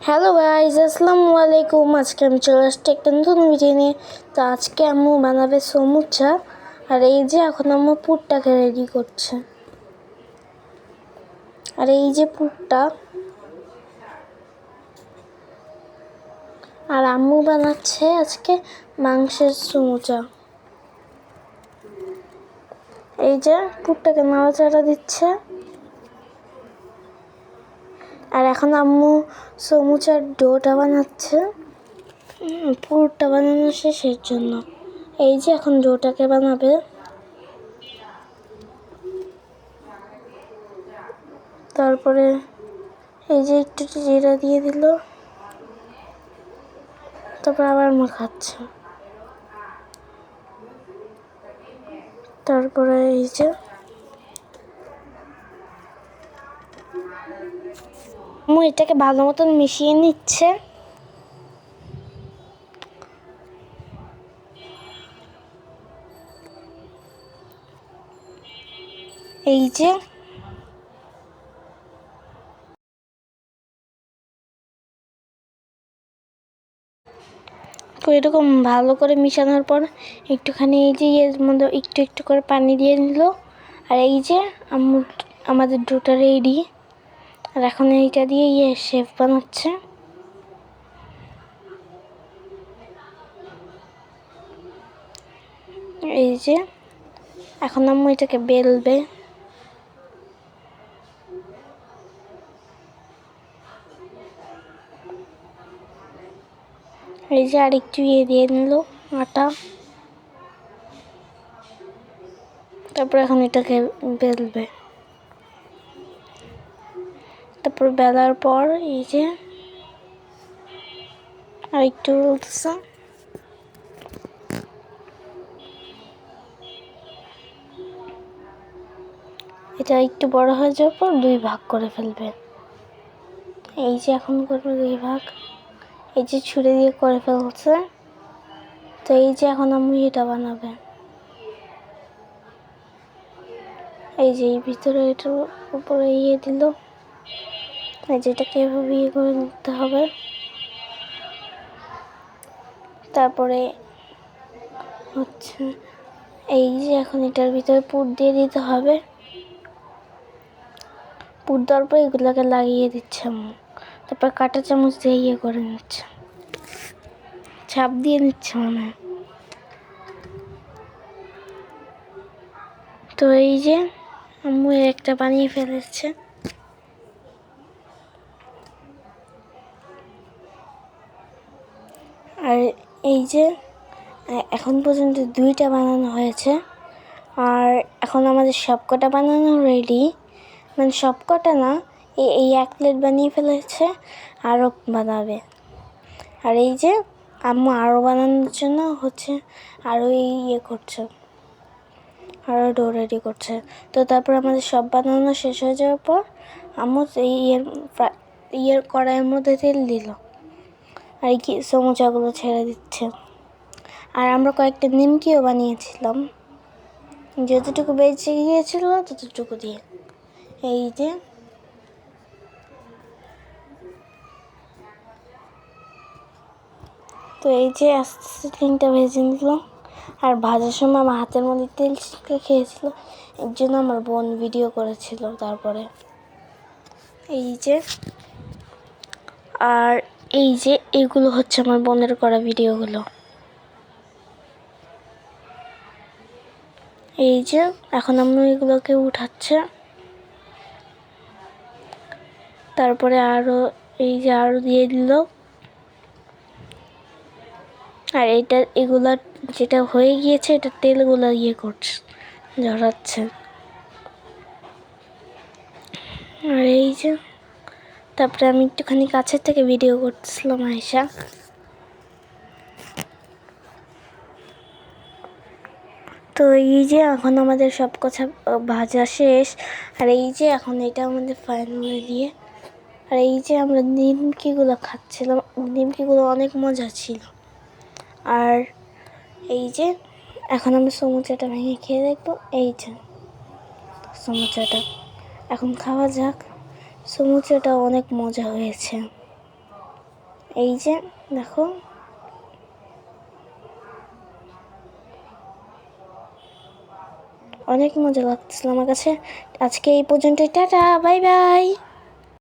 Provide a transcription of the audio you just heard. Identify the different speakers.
Speaker 1: Hello guys আসসালামু আলাইকুম আজকে আমি চলে আসছি একটা নতুন ভিডিও নিয়ে। তো আজকে আম্মু বানাবে সমুচা। আর এই যে এখন আম্মু পুরটাকে রেডি করছে। আর এই যে পুরটা। আর আম্মু বানাচ্ছে আজকে মাংসের সমুচা। এই যে পুরটাকে নাড়াচাড়া দিচ্ছে। আর এখন আম্মু সমুচার ডোটা বানাচ্ছে। পুরটা বানানো শেষের জন্য। এই যে এখন ডোটাকে বানাবে। তারপরে এই যে একটু জিরা দিয়ে দিল। তারপর আবার মাখাচ্ছে তারপরে এই যে আম্মু এটাকে ভালো মতন মিশিয়ে নিচ্ছে। এই যে এরকম ভালো করে মিশানোর পর একটুখানি এই যে এর মধ্যে একটু একটু করে পানি দিয়ে নিল। আর এই যে আমাদের ডোটা রেডি। আর এখন এইটা দিয়ে ইয়ে শেফ বানাচ্ছে। এই যে, এখন আম্মু এটাকে বেলবে। এই যে আর একটু ইয়ে দিয়ে নিল আটা। তারপর এখন এটাকে বেলবে। তারপর বেলার পর এই যে আরেকটু বলতেছে এটা একটু বড় হয়ে যাওয়ার পর দুই ভাগ করে ফেলবে এই যে এখন করবে দুই ভাগ। এই যে ছুরি দিয়ে করে ফেলছে। তো এই যে এখন আমি এটা বানাবে। এই যে এই ভিতরে এটার উপরে ইয়ে দিল। এই যে এভাবে ইয়ে করে নিতে হবে। তারপরে হচ্ছে এই যে এখন এটার ভিতরে পুর দিয়ে দিতে হবে। পুর দেওয়ার পর এগুলোকে লাগিয়ে দিচ্ছে তারপর কাঁটা চামচ দিয়ে ইয়ে করে নিচ্ছে। ছাপ দিয়ে নিচ্ছে মনে। তো এই যে আম্মু একটা বানিয়ে ফেলেছে। আর এই যে এখন পর্যন্ত দুইটা বানানো হয়েছে। আর এখন আমাদের সবকটা বানানো রেডি মানে সবকটা না এই এক প্লেট বানিয়ে ফেলেছে, আরও বানাবে। আর এই যে, আম্মু আরও বানানোর জন্য হচ্ছে আরও এই ইয়ে করছে। আরও ডো রেডি করছে। তো তারপর আমাদের সব বানানো শেষ হয়ে যাওয়ার পর, আম্মু এই ইয়ের ইয়ের কড়াইয়ের মধ্যে তেল দিল। আর কি সমুচাগুলো ছেড়ে দিচ্ছে। আর আমরা কয়েকটা নিমকিও বানিয়েছিলাম। যতটুকু বেঁচে গিয়েছিল, ততটুকু দিয়ে। এই যে। তো এই যে আস্তে আস্তে তিনটা ভেজে নিল আর ভাজার সময় আমার হাতের মধ্যে তেল ছিটকে খেয়েছিল। এর জন্য আমার বোন ভিডিও করেছিল তারপরে। এই যে। আর এই যে, এগুলো হচ্ছে আমার বোনের করা ভিডিওগুলো। এই যে, এখন আমি এগুলোকে উঠাচ্ছে। তারপরে আরও এই যে আরও দিয়ে দিল। আর এটা, এগুলা যেটা হয়ে গিয়েছে, এটা তেলগুলো ইয়ে করছে, ঝরাচ্ছে। আর এই যে তারপরে আমি একটুখানি কাছের থেকে ভিডিও করতেছিলাম আয়সা তো এই যে এখন আমাদের সব কথা ভাজা শেষ। আর এই যে এখন এটা আমাদের ফাইনালে দিয়ে। আর এই যে আমরা নিমকিগুলো খাচ্ছিলাম, নিমকিগুলো অনেক মজা ছিল। আর এই যে এখন আমি সমুচাটা ভেঙে খেয়ে দেখব। এই যে সমুচাটা। এখন খাওয়া যাক। সমুচাটা অনেক মজা হয়েছে। এই যে, দেখো। অনেক মজা লাগতেছিল আমার কাছে। আজকে এই পর্যন্ত টাটা বাই বাই